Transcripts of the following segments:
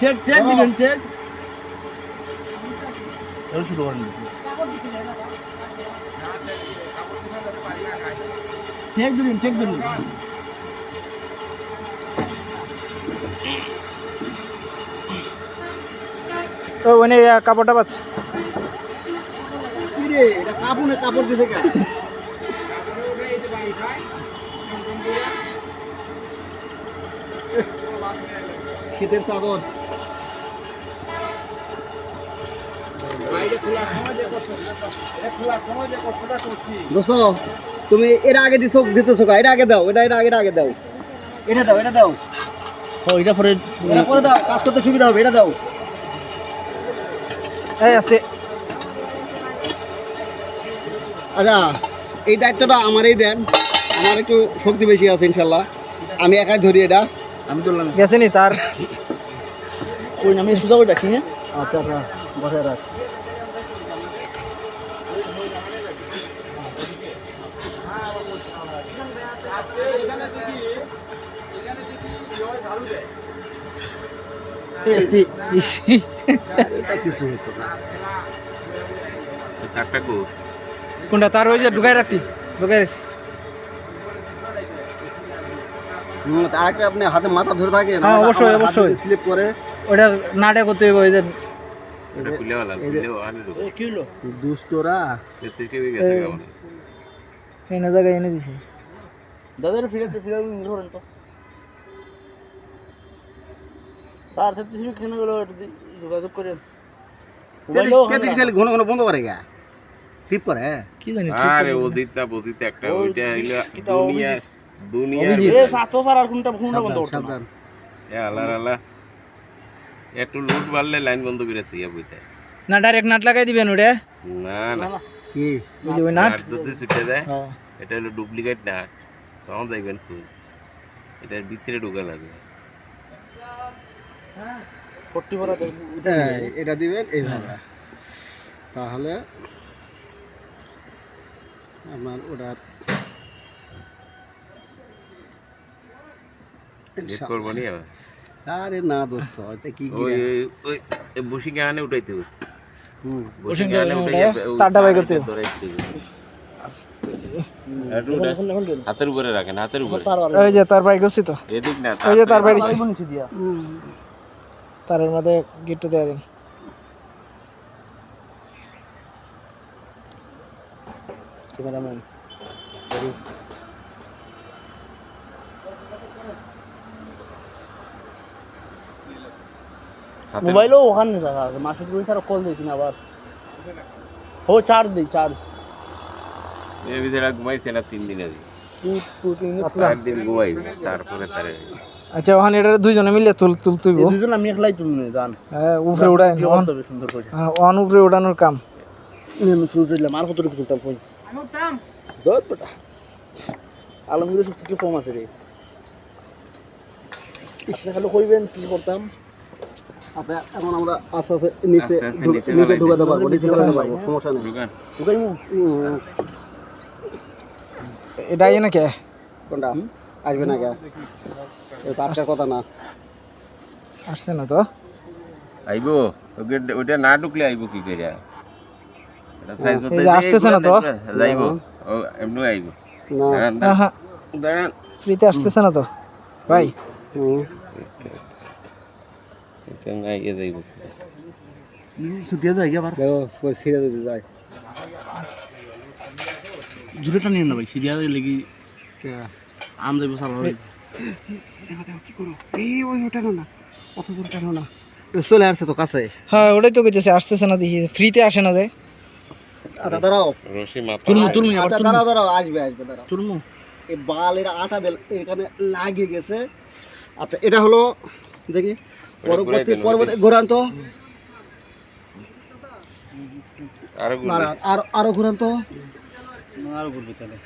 Take take দিবেন take এবার শুরু করেন টেক দিবেন টেক দিবেন তো ওখানে কাপড়টা পাচ্ছে কি রে এটা কাপড়ে কাপড় দিছে কেন শীতের চাদর। দোস্ত তুমি এর আগে দিছো দিতেছো? এটা আগে দাও এটা এটা আগে আগে দাও। এটা দাও এটা দাও। ও এটা পরে এটা দাও কাজ করতে সুবিধা হবে এটা দাও। এই আছে। আচ্ছা এই দায়িত্বটা আমারই দেন। আমার একটু শক্তি বেশি আছে ইনশাল্লাহ। আমি একাই ধরি এটা। আমি ধরলাম গেছে নি তার? ওই আমি সুযোগ রাখি হ্যাঁ? আচ্ছা আচ্ছা বসে রাখ। কোনটা? তার ওই যে ঢুকাই রাখছি। ঢুকাই রাখছি হুম, তা আরেকটা আপনি হাতে মাথা ধরে থাকে হ্যাঁ, অবশ্যই, অবশ্যই। স্লিপ করে। ওটা নাটে করতে হবে ওই যে দুষ্টরা। এনে জায়গায় এনে দিছে। দাদার ফিরে ফিরে ধরেন তো। তার থেকে কেন গেলো যোগাযোগ করেন। মোবাইলও তেত্রিশ গেলে ঘন ঘন বন্ধ করে গা। টিপ করে। কি জানি আরে অজিত না বজিত একটা ওইটা এটা দুনিয়া দুনিয়া এ সাতো স্যার আর কোনটা ফোনটা বন্ধ করতে সাবধান। এ আল্লাহ আল্লাহ। একটু লুট বাড়লে লাইন বন্ধ করে তুই বইতে। না ডাইরেক্ট নাট লাগাই দিবেন না না। কি? ওই যে ওই নাট? নাট ছুটে যায় হ্যাঁ। এটা হলো ডুপ্লিকেট নাট। তখন দেখবেন খুব এটার ভিতরে ঢুকা ভরা এই, এটা দিবেন এইভাবে। তাহলে আপনার ওটা করব নি আরে না দোস্ত এটা কি কি ওই ওই ওই বসি গানে উঠাইতে হবে। হুম, বসি গানে গানে উঠাই বাই করতে ধরাইতে হবে। একটু উঠাই। হাতের উপরে রাখেন হাতের উপরে। ওই যে তার বাই করছি তো। এদিক না ওই যে তার বাড়ি। নিচে দিয়া তারের মধ্যে গিট্টু দেওয়া দিন। ক্যামেরাম্যান মোবাইলও ওখানে রাখা আছে মাসুদ রুই স্যার কল দিয়েছি না আবার। ও চার্জ দিই চার্জ এর ভিতরে ঘুমাইছে না তিন দিন আগে। আচ্ছা। চার দিন ঘুমাইবে তারপরে তারে আচ্ছা ওখানে এটা দুইজনে মিলে তুল তুল আমি একলাই তুলি নি গান হ্যাঁ উপরে উড়াই কি সুন্দর করে। হ্যাঁ অন উপরে উড়ানোর কাম। আমি শুরু করলাম আর কতটুকু তুলতাম ফোন দশ বেটা। আলমগীরের সব থেকে কম আছে রে। আপনি খালি কইবেন কি করতাম? এখন আমরা আস্তে আস্তে নিচে আস্তে আস্তে ঢুক- নিচে নিচে ঢুকাতে পারব নিচে ফেলাতে পারব সমস্যা নেই। ঢুকান। ঢুকাইমু হুম, এটা ইয়ে নাকি? কোনটা? আসবে না কে এই আটকার কথা না। আসছে না তো। আইবো ওকে ওটা না ঢুকলে আইবো কি করে এটা সাইজ এই যে আসতেছে না তো? যাইবো। এমনি আইবো। না। হ্যাঁ হ্যাঁ ফ্রিতে আসতেছে না তো। ভাই। হুম, কেন আইয়ে যাইবো ছুটিয়ে যায় আবার পরে ছিঁড়ে দিতে যায় দূরেটা নিয়ে না ভাই সিরিয়া লেগে কে? আম যাইব সাল হবে দেখো দেখো কি করো এই ওই ওটা না অত জোর কেন না চলে আসছে তো কাছে হ্যাঁ ওটাই তো কইতেছে আসতেছে না দেখি ফ্রিতে আসে না যায় আচ্ছা দাঁড়াও রশি মাথা তুলমু তুলমু আবার দাঁড়াও দাঁড়াও আসবে আসবে দাঁড়াও তুলমু এই বালের আটা এখানে লাগিয়ে গেছে আচ্ছা এটা হলো দেখি পরবর্তী পরবর্তী ঘুরান তো আরও না, না, আরও আরও ঘুরান তো আরও ঘুরবে তাহলে।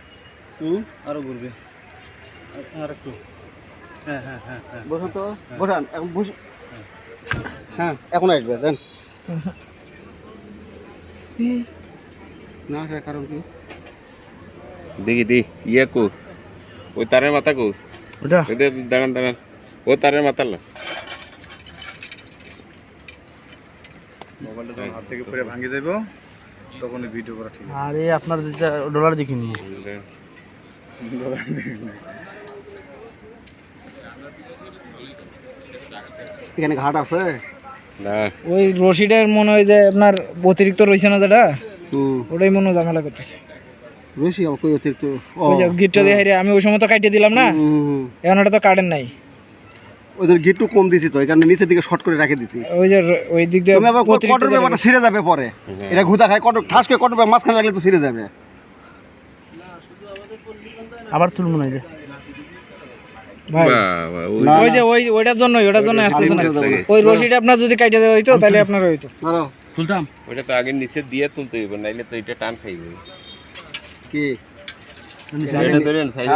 হুম? আরও ঘুরবে। আর একটু। হ্যাঁ হ্যাঁ হ্যাঁ হ্যাঁ। বসান তো। বসান এখন বসে হ্যাঁ। এখন আসবে দেন। না আসার কারণ কি? দেখি দি ইয়ে কো। ওই তারের মাথা কো? ওটা। দাঁড়ান দাঁড়ান। ও তারের মাথা মোবাইলটা যখন হাত থেকে পড়ে ভাঙে যাব তখন ভিডিও করা ঠিক আরে আপনার ডলার দেখিনি। এখানে ঘাট আছে? ওই রশিটার মনে হয় যে আপনার অতিরিক্ত রয়েছে না যেটা? ওটাই মনে হয় ঝামেলা করতেছে। রশি আমার কই অতিরিক্ত? ও। ওই যে গিটটা দিয়ে আমি ওই সময় তো কাটিয়ে দিলাম না। এখন ওটা তো কাটেন নাই। ওদের গিট্টু কম দিছি তো এই কারণে নিচের দিকে শর্ট করে রেখে দিছি। ওই যে ওই দিক দিয়ে তুমি আবার কটর ব্যাপারটা ছিঁড়ে যাবে পরে। এটা ঘুতা খায় কটর ঠাস করে কটর মাঝখানে লাগলে তো ছিঁড়ে যাবে। আবার তুলবো না যে। ওই। যে ওই ওইটার জন্য ওইটার জন্য আসতেছে না। ওই রশিটা আপনার যদি কাটিয়ে দেওয়া হইতো তাহলে আপনার হইতো। ধরো। তুলতাম ওইটা তো আগে নিচে দিয়ে তুলতে হইব নাইলে তো এটা টান খাইবে। কি? ধরেন সাইডে